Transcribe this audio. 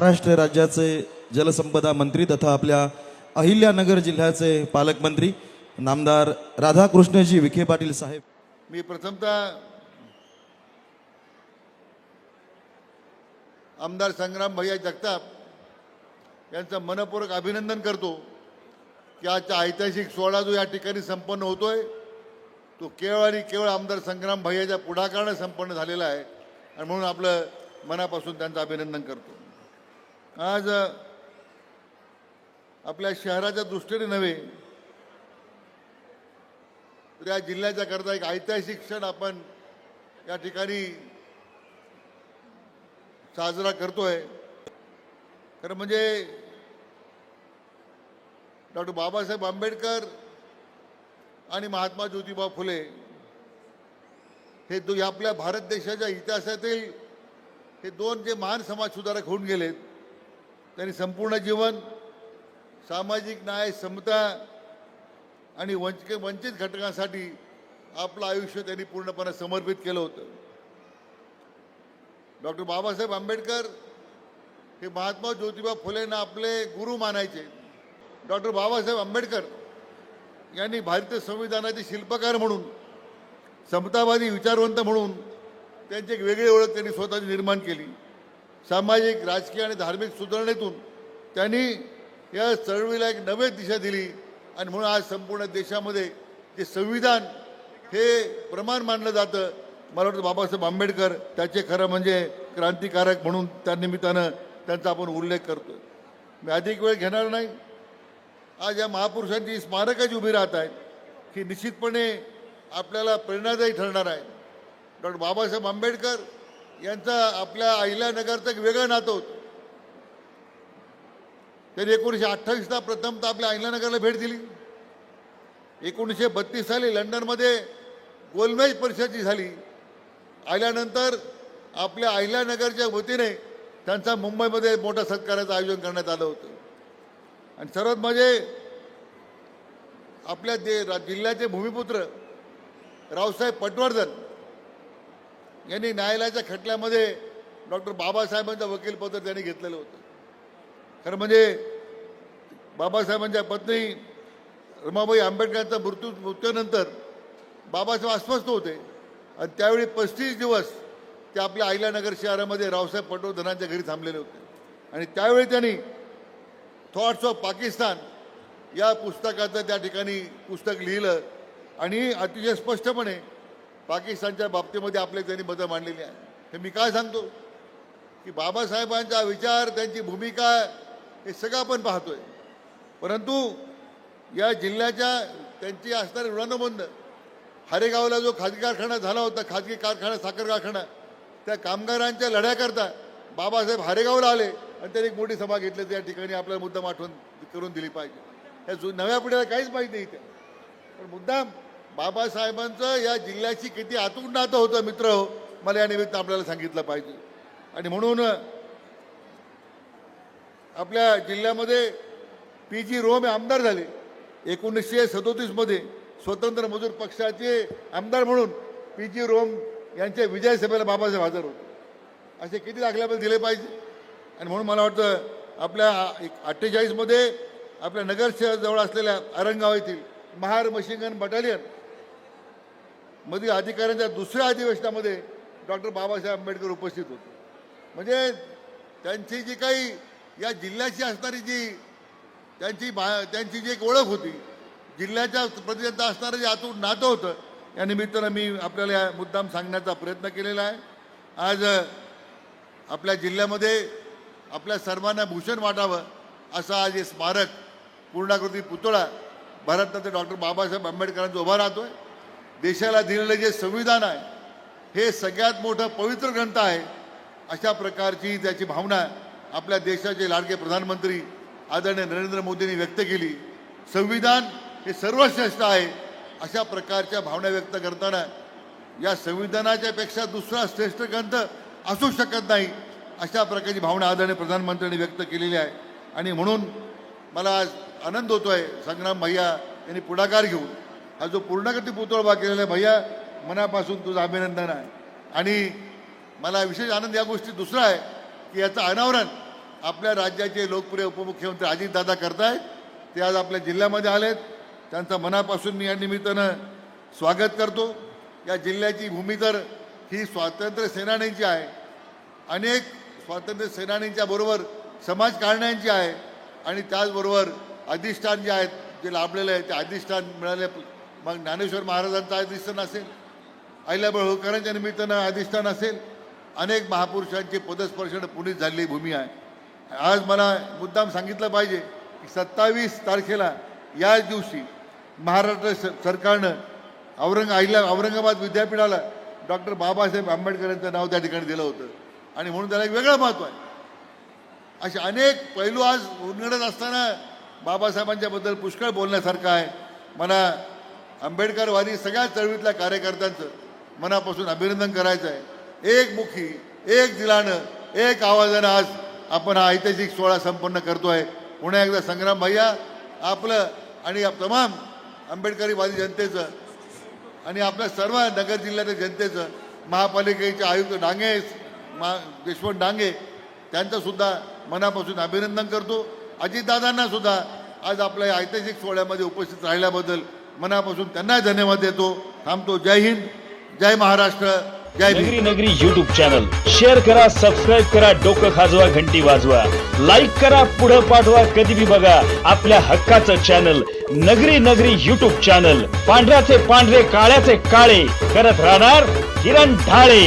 महाराष्ट्र राज्याचे जलसंपदा मंत्री तथा आपल्या अहिल्यानगर जिल्ह्याचे पालकमंत्री नामदार राधाकृष्णजी विखे पाटील साहेब. मी प्रथमतः आमदार संग्राम भैया जगताप यांचं मनपूर्वक अभिनंदन करतो की आजचा ऐतिहासिक सोहळा जो या ठिकाणी संपन्न होतोय. तो केवळ आणि केवळ आमदार संग्राम भैयाच्या पुढाकारानं संपन्न झालेला आहे आणि म्हणून आपलं मनापासून त्यांचं अभिनंदन करतो. आज आपल्या शहराच्या दृष्टीने नव्हे तर या जिल्ह्याच्या करता एक ऐतिहासिक क्षण आपण या ठिकाणी साजरा करतोय. खरं म्हणजे डॉक्टर बाबासाहेब आंबेडकर आणि महात्मा ज्योतिबा फुले हे दो आपल्या भारत देशाच्या इतिहासातील हे दोन जे महान समाजसुधारक होऊन गेलेत त्यांनी संपूर्ण जीवन सामाजिक न्याय समता आणि वंच वंचित घटकांसाठी आपलं आयुष्य त्यांनी पूर्णपणे समर्पित केलं होतं. डॉक्टर बाबासाहेब आंबेडकर हे महात्मा ज्योतिबा फुलेंना आपले गुरु मानायचे. डॉक्टर बाबासाहेब आंबेडकर यांनी भारतीय संविधानाचे शिल्पकार म्हणून समतावादी विचारवंत म्हणून त्यांची एक वेगळी ओळख त्यांनी स्वतःची निर्माण केली. सामाजिक राजकीय आणि धार्मिक सुधारणेतून त्यांनी या चळवळीला एक नवी दिशा दिली. आणि म्हणून आज संपूर्ण देशामध्ये जे संविधान हे प्रमाण मानलं जातं मला वाटतं बाबासाहेब आंबेडकर त्याचे खरं म्हणजे क्रांतिकारक म्हणून त्या निमित्तानं त्यांचा आपण उल्लेख करतो मी अधिक वेळ घेणार नाही. आज या महापुरुषांची स्मारकं जी उभी राहत आहेत ही निश्चितपणे आपल्याला प्रेरणादायी ठरणार आहे. डॉक्टर बाबासाहेब आंबेडकर यांचं आपल्या अहिल्यानगरचं एक वेगळं नातं होतं. त्यांनी एकोणीसशे अठ्ठावीसला प्रथमतः आपल्या अहिल्यानगरला भेट दिली. एकोणीसशे बत्तीस साली लंडनमध्ये गोलमेज परिषदची झाली. आल्यानंतर आपल्या अहिल्यानगरच्या वतीने त्यांचा मुंबईमध्ये मोठ्या सत्काराचं आयोजन करण्यात आलं होतं. आणि सर्वात म्हणजे आपल्या दे जिल्ह्याचे भूमिपुत्र रावसाहेब पटवर्धन यांनी न्यायालयाच्या खटल्यामध्ये डॉक्टर बाबासाहेबांचं वकीलपत्र त्यांनी घेतलेलं होतं. खरं म्हणजे बाबासाहेबांच्या पत्नी रमाबाई आंबेडकरांचा मृत्यू मृत्यूनंतर बाबासाहेब अस्वस्थ होते. आणि त्यावेळी पस्तीस दिवस ते आपल्या अहिल्यानगर शहरामध्ये रावसाहेब पटवर्धनांच्या घरी थांबलेले होते. आणि त्यावेळी त्यांनी थॉट्स ऑफ पाकिस्तान या पुस्तकाचं त्या ठिकाणी पुस्तक लिहिलं. आणि अतिशय स्पष्टपणे पाकिस्तानच्या बाबतीमध्ये आपले त्यांनी मतं मांडलेली आहे हे मी काय सांगतो? की बाबासाहेबांचा विचार त्यांची भूमिका हे सगळं आपण पाहतोय. परंतु या जिल्ह्याच्या त्यांची असणारे ऋणबंध हरेगावला जो खाजगी कारखाना झाला होता खाजगी कारखाना साखर कारखाना त्या कामगारांच्या लढ्याकरता बाबासाहेब हरेगावला आले आणि त्यांनी एक मोठी सभा घेतली. त्या ठिकाणी आपल्याला मुद्दाम आठवण करून दिली पाहिजे. या जु नव्या पिढीला काहीच माहिती नाही त्या पण मुद्दाम बाबासाहेबांचं या जिल्ह्याशी किती आतून नातं होतं मित्र हो मला या निमित्त आपल्याला सांगितलं पाहिजे. आणि म्हणून आपल्या जिल्ह्यामध्ये पी जी रोम हे आमदार झाले. एकोणीसशे सदोतीसमध्ये स्वतंत्र मजूर पक्षाचे आमदार म्हणून पी जी रोम यांच्या विजय सभेला बाबासाहेब हजर होते. असे किती दाखल्याबद्दल दिले पाहिजे? आणि म्हणून मला वाटतं आपल्या अठ्ठेचाळीसमध्ये आपल्या नगर शहराजवळ असलेल्या आरंगाव येथील महार मशीन बटालियन मधील अधिकाऱ्यांच्या दुसऱ्या अधिवेशनामध्ये डॉक्टर बाबासाहेब आंबेडकर उपस्थित होते. म्हणजे त्यांची जी काही या जिल्ह्याची असणारी जी त्यांची बा त्यांची जी एक ओळख होती जिल्ह्याच्या प्रतिनिधित्व असणारं जे आतून नातं होतं या निमित्तानं मी आपल्याला या मुद्दाम सांगण्याचा प्रयत्न केलेला आहे. आज आपल्या जिल्ह्यामध्ये आपल्या सर्वांना भूषण वाटावं असं आज हे स्मारक पूर्णाकृती पुतळा भारतरत्न डॉक्टर बाबासाहेब आंबेडकरांचा उभा राहतो आहे देशाला दिलेलं जे संविधान आहे हे सगळ्यात मोठं पवित्र ग्रंथ आहे. अशा प्रकारची त्याची भावना आपल्या देशाचे लाडके प्रधानमंत्री आदरणीय नरेंद्र मोदींनी व्यक्त केली. संविधान हे सर्वश्रेष्ठ आहे अशा प्रकारच्या भावना व्यक्त करताना या संविधानाच्या पेक्षा दुसरा श्रेष्ठ ग्रंथ असू शकत नाही अशा प्रकारची भावना आदरणीय प्रधानमंत्र्यांनी व्यक्त केलेली आहे. आणि म्हणून मला आज आनंद आहे संग्राम भैया यांनी पुढाकार घेऊन हा जो पूर्णगती पुतळा उभा केलेला आहे भैया मनापासून तुझं अभिनंदन आहे. आणि मला विशेष आनंद या गोष्टी दुसरा आहे की याचं अनावरण आपल्या राज्याचे लोकप्रिय उपमुख्यमंत्री अजितदादा करतायत. ते आज आपल्या जिल्ह्यामध्ये आलेत. त्यांचं मनापासून मी या निमित्तानं स्वागत करतो. या जिल्ह्याची भूमी तर ही स्वातंत्र्य सेनानीची आहे. अनेक स्वातंत्र्य सेनानींच्या बरोबर समाजकारण्यांची आहे. आणि त्याचबरोबर अधिष्ठान जे आहेत जे लाभलेले आहे ते अधिष्ठान मिळाले मग ज्ञानेश्वर महाराजांचं अधिष्ठान असेल अहिल्याबाई होळकरांच्या निमित्तानं अधिष्ठान असेल अनेक महापुरुषांची पदस्पर्शन पुनीत झालेली भूमी आहे. आज मला मुद्दाम सांगितलं पाहिजे की सत्तावीस तारखेला याच दिवशी महाराष्ट्र स- सरकारनं औरंग अहिल्या औरंगाबाद विद्यापीठाला डॉक्टर बाबासाहेब आंबेडकरांचं नाव त्या ठिकाणी दिलं होतं. आणि म्हणून त्याला एक वेगळं महत्त्व आहे. असे अनेक पैलू आज उलगडत असताना बाबासाहेबांच्याबद्दल पुष्कळ बोलण्यासारखं आहे. मला आंबेडकरवादी सगळ्या चळवळीतल्या कार्यकर्त्यांचं मनापासून अभिनंदन करायचं आहे एक मुखी एक दिलानं एक आवाजानं आज आपण हा ऐतिहासिक सोहळा संपन्न करतोय. पुन्हा एकदा संग्राम भैया आपलं आणि आप तमाम आंबेडकरीवादी जनतेचं आणि आपल्या सर्व नगर जिल्ह्यातील जनतेचं महापालिकेचे आयुक्त डांगे मा यशवंत डांगे त्यांचंसुद्धा मनापासून अभिनंदन करतो. अजितदादांनासुद्धा आज आपल्या ऐतिहासिक सोहळ्यामध्ये उपस्थित राहिल्याबद्दल मनापासून त्यांना धन्यवाद देतो. थांबतो. जय हिंद जय महाराष्ट्र जय नगरी नगरी युट्यूब चॅनल शेअर करा सबस्क्राईब करा डोकं खाजवा घंटी वाजवा. लाईक करा पुढं पाठवा कधी बी बघा आपल्या हक्काचं चॅनल नगरी नगरी युट्यूब चॅनल पांढऱ्याचे पांढरे काळ्याचे काळे. करत राहणार किरण ढाळे.